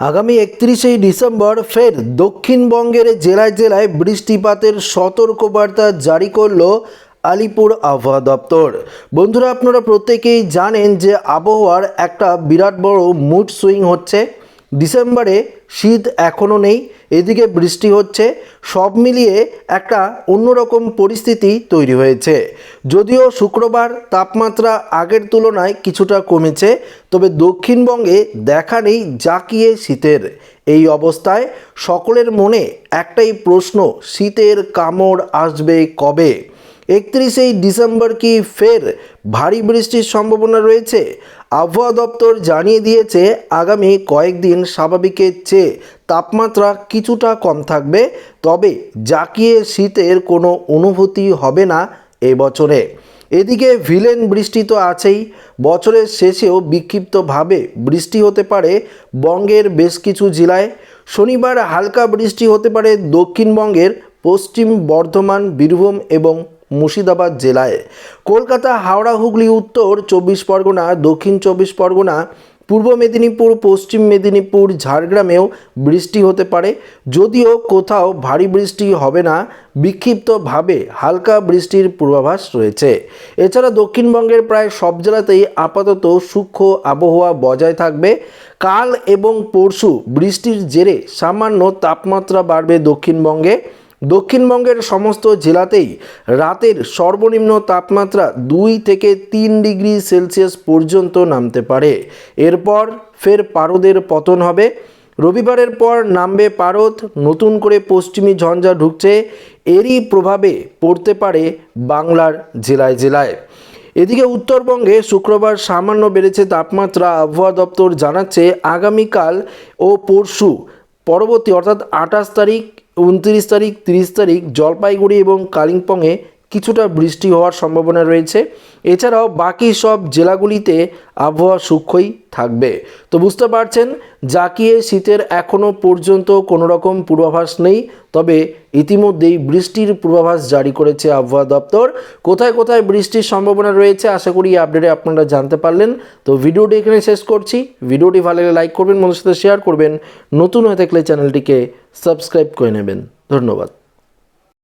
আগামী একত্রিশে ডিসেম্বর ফের দক্ষিণবঙ্গের জেলায় জেলায় বৃষ্টিপাতের সতর্কবার্তা জারি করল আলিপুর আবহাওয়া দপ্তর। বন্ধুরা, আপনারা প্রত্যেকেই জানেন যে আবহাওয়ার একটা বিরাট বড় মুড সুইং হচ্ছে। ডিসেম্বরে শীত এখনও নেই, এদিকে বৃষ্টি হচ্ছে, সব মিলিয়ে একটা অন্যরকম পরিস্থিতি তৈরি হয়েছে। যদিও শুক্রবার তাপমাত্রা আগের তুলনায় কিছুটা কমেছে, তবে দক্ষিণবঙ্গে দেখা নেই জাকিয়ে শীতের। এই অবস্থায় সকলের মনে একটাই প্রশ্ন, শীতের কামড় আসবে কবে? একত্রিশেই ডিসেম্বর কি ফের ভারী বৃষ্টির সম্ভাবনা রয়েছে? আবহাওয়া দপ্তর জানিয়ে দিয়েছে, আগামী কয়েকদিন স্বাভাবিকের চেয়ে তাপমাত্রা কিছুটা কম থাকবে, তবে জাকিয়ে শীতের কোনো অনুভূতি হবে না এবছরে এদিকে ভিলেন বৃষ্টি তো আছেই, বছরের শেষেও বিক্ষিপ্তভাবে বৃষ্টি হতে পারে বঙ্গের বেশ কিছু জেলায়। শনিবার হালকা বৃষ্টি হতে পারে দক্ষিণবঙ্গের পশ্চিম বর্ধমান, বীরভূম এবং মুর্শিদাবাদ জেলায়। কলকাতা, হাওড়া, হুগলি, উত্তর চব্বিশ পরগনা, দক্ষিণ চব্বিশ পরগনা, পূর্ব মেদিনীপুর, পশ্চিম মেদিনীপুর, ঝাড়গ্রামেও বৃষ্টি হতে পারে। যদিও কোথাও ভারী বৃষ্টি হবে না, বিক্ষিপ্তভাবে হালকা বৃষ্টির পূর্বাভাস রয়েছে। এছাড়া দক্ষিণবঙ্গের প্রায় সব জেলাতেই আপাতত সূক্ষ্ম আবহাওয়া বজায় থাকবে। কাল এবং পরশু বৃষ্টির জেরে সামান্য তাপমাত্রা বাড়বে দক্ষিণবঙ্গে। দক্ষিণবঙ্গের সমস্ত জেলাতেই রাতের সর্বনিম্ন তাপমাত্রা দুই থেকে তিন ডিগ্রি সেলসিয়াস পর্যন্ত নামতে পারে। এরপর ফের পারদের পতন হবে। রবিবারের পর নামবে পারদ। নতুন করে পশ্চিমী ঝঞ্ঝা ঢুকছে। এরই প্রভাবে পড়তে পারে বাংলার জেলায় জেলায়। এদিকে উত্তরবঙ্গে শুক্রবার সামান্য বেড়েছে তাপমাত্রা, আবহাওয়া দপ্তর জানাচ্ছে, আগামীকাল ও পরশু পরবর্তী অর্থাৎ আঠাশ তারিখ উনত্রিশ তারিখ তিরিশ তারিখ জলপাইগুড়ি এবং কালিম্পংয়ে কিছুটা বৃষ্টি হওয়ার সম্ভাবনা রয়েছে। এছাড়াও বাকি সব জেলাগুলিতে আবহাওয়া সূক্ষ্মই থাকবে। তো বুঝতে পারছেন, জাকিয়ে শীতের এখনও পর্যন্ত কোনো রকম পূর্বাভাস নেই, তবে ইতিমধ্যেই বৃষ্টির পূর্বাভাস জারি করেছে আবহাওয়া দপ্তর। কোথায় কোথায় বৃষ্টির সম্ভাবনা রয়েছে, আশা করি আপডেটে আপনারা জানতে পারলেন। তো ভিডিওটি এখানে শেষ করছি। ভিডিওটি ভালো লাগলে লাইক করবেন বন্ধুর সাথে শেয়ার করবেন। নতুন হয়ে থাকলে চ্যানেলটিকে সাবস্ক্রাইব করে নেবেন। ধন্যবাদ।